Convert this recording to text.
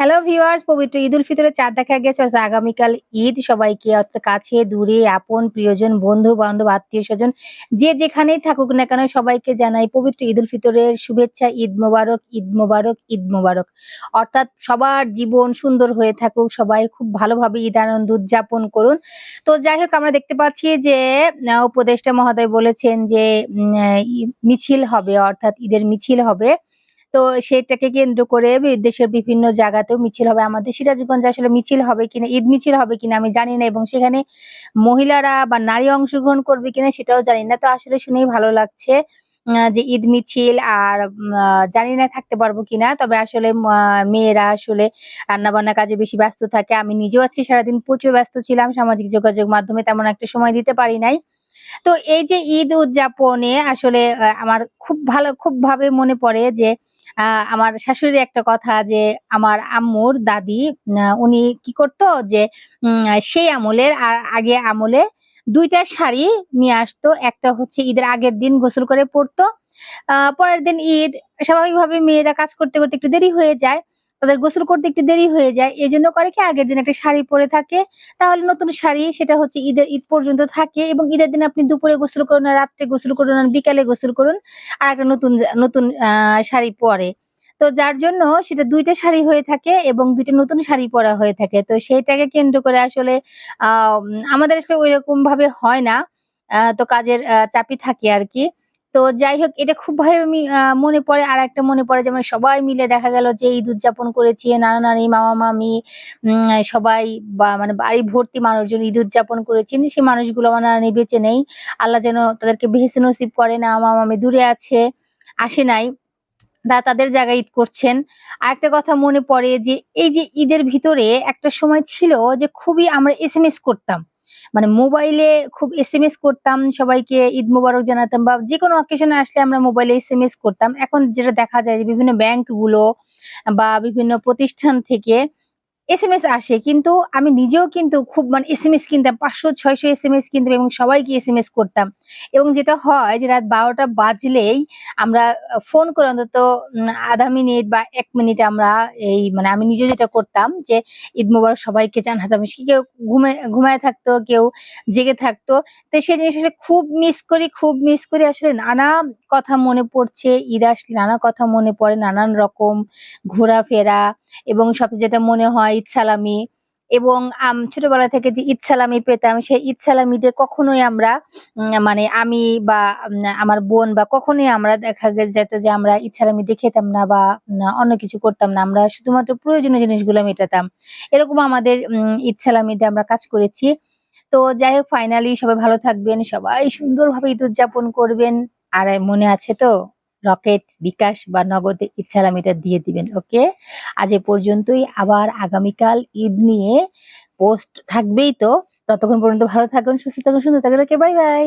Hello viewers পবিত্র ঈদ উল ফিতরের চাঁদ দেখা গেছে। আগামীকাল ঈদ। সবাইকে অর্থাৎ কাছে, দূরে, আপন, প্রিয়জন, বন্ধু, বান্ধব, আত্মীয় স্বজন, যে যেখানেই থাকুক না কেন সবাইকে জানাই পবিত্র ঈদ উল ফিতরের শুভেচ্ছা। ঈদ মোবারক ঈদ মোবারক ঈদ মোবারক। অর্থাৎ সবার জীবন সুন্দর হয়ে থাকুক। সবাই খুব ভালোভাবে ঈদ আনন্দ উদযাপন করুন। তো যাই হোক, আমরা দেখতে পাচ্ছি যে উপদেষ্টা মহোদয় বলেছেন যে মিছিল হবে। অর্থাৎ ঈদের মিছিল হবে। তো সেটাকে কেন্দ্র করে দেশের বিভিন্ন জায়গাতেও মিছিল হবে। আমাদের সিরাজগঞ্জে আসলে মিছিল হবে কিনা, ঈদ মিছিল হবে কিনা আমি জানি না এবং সেখানে মহিলারা বা নারী অংশগ্রহণ করবে কিনা সেটাও জানি না। তো আসলে শুনেই ভালো লাগছে যে ঈদ মিছিল আর জানি না থাকতে পারব কিনা, তবে আসলে মেয়েরা আসলে রান্না বান্না কাজে বেশি ব্যস্ত থাকে। আমি নিজেও আজকে সারাদিন প্রচুর ব্যস্ত ছিলাম, সামাজিক যোগাযোগ মাধ্যমে তেমন একটা সময় দিতে পারি নাই। তো এই যে ঈদ উদযাপনে আসলে আমার খুব ভালো খুব ভাবে মনে পড়ে যে আমার শাশুড়ি একটা কথা যে আমার আম্মুর দাদি উনি কি করতো যে সেই আমলের আগে আমলে দুইটা শাড়ি নিয়ে আসতো। একটা হচ্ছে ঈদের আগের দিন গোসল করে পরতো। আহ, পরের দিন ঈদ, স্বাভাবিকভাবে মেয়েরা কাজ করতে করতে একটু দেরি হয়ে যায়। তাদের গোসল করতে একটু দেরি হয়ে যায়। এই জন্য করে কি আগের দিন একটা শাড়ি পরে থাকে। তাহলে নতুন শাড়ি, সেটা হচ্ছে ঈদের ঈদ পর্যন্ত থাকে এবং ঈদের দিন আপনি দুপুরে গোসল করুন আর রাত্রে গোসল করুন আর বিকালে গোসল করুন আর একটা নতুন নতুন শাড়ি পরে। তো যার জন্য সেটা দুইটা শাড়ি হয়ে থাকে এবং দুইটা নতুন শাড়ি পরা হয়ে থাকে। তো সেইটাকে কেন্দ্র করে আসলে আমাদের আসলে ওইরকম ভাবে হয় না। তো কাজের চাপই থাকে আর কি। তো যাই হোক, এটা খুব ভাবে আমি মনে পড়ে। আর একটা মনে পড়ে, যেমন সবাই মিলে দেখা গেল যে ঈদ উদযাপন করেছি নানা নানি, মামা, মামি সবাই বা মানে বাড়ি ভর্তি মানুষজন ঈদ উদযাপন করেছেন সেই মানুষগুলো আমার নানা বেঁচে নেই। আল্লাহ যেন তাদেরকে বেহেসে নসিব করে না, মামা, মামি দূরে আছে, আসে নাই তারা তাদের জায়গায় ঈদ করছেন। আর একটা কথা মনে পড়ে যে, এই যে ঈদের ভিতরে একটা সময় ছিল যে খুবই আমরা এস করতাম। মানে মোবাইলে খুব এস এম এস করতাম, সবাইকে ঈদ মুবারক জানাতাম বা যে কোনো অকেশনে আসলে আমরা মোবাইলে এস এম এস করতাম। এখন যেটা দেখা যায় যে বিভিন্ন ব্যাংকগুলো বা বিভিন্ন প্রতিষ্ঠান থেকে এস এম এস আসে, কিন্তু আমি নিজেও কিন্তু খুব মানে এস এম এস কিনতাম, পাঁচশো, ছয়শো এস এম এস কিনতাম এবং সবাইকে এস এম এস করতাম। এবং যেটা হয় যে রাত বারোটা বাজলেই আমরা ফোন করে অন্তত আধা মিনিট বা এক মিনিট আমরা এই মানে আমি নিজে যেটা করতাম যে ঈদ মোবারক সবাইকে জানাতাম সে কেউ ঘুমে, ঘুমায় থাকতো, কেউ জেগে থাকতো। তো সেই জিনিস আসলে খুব মিস করি, খুব মিস করি। আসলে নানা কথা মনে পড়ছে, ঈদ আসলে নানা কথা মনে পড়ে, নানান রকম ঘোরাফেরা এবং সবচেয়ে যেটা মনে হয় ঈদ সালামি এবং ছোটবেলা থেকে যে ঈদ সালামি পেতাম, সেই ঈদ সালামিতে কখনোই আমরা মানে আমি বা আমার বোন বা কখনোই আমরা দেখা যেত যে আমরা ঈদ সালামিতে খেতাম না বা অন্য কিছু করতাম না। আমরা শুধুমাত্র প্রয়োজনীয় জিনিসগুলো মেটাতাম। এরকম আমাদের ঈদ সালামিতে আমরা কাজ করেছি। তো যাই হোক ফাইনালি সবাই ভালো থাকবেন, সবাই সুন্দরভাবে ঈদ উদযাপন করবেন। আর মনে আছে তো? রকেট, বিকাশ বা নগদে ইচ্ছালামিটা দিয়ে দিবেন, ওকে? আজ এ পর্যন্তই। আবার আগামীকাল ঈদ নিয়ে পোস্ট থাকবেই তো। ততক্ষণ পর্যন্ত ভালো থাকুন, সুস্থ থাকুন, সুন্দর থাকুন, ওকে? Bye bye.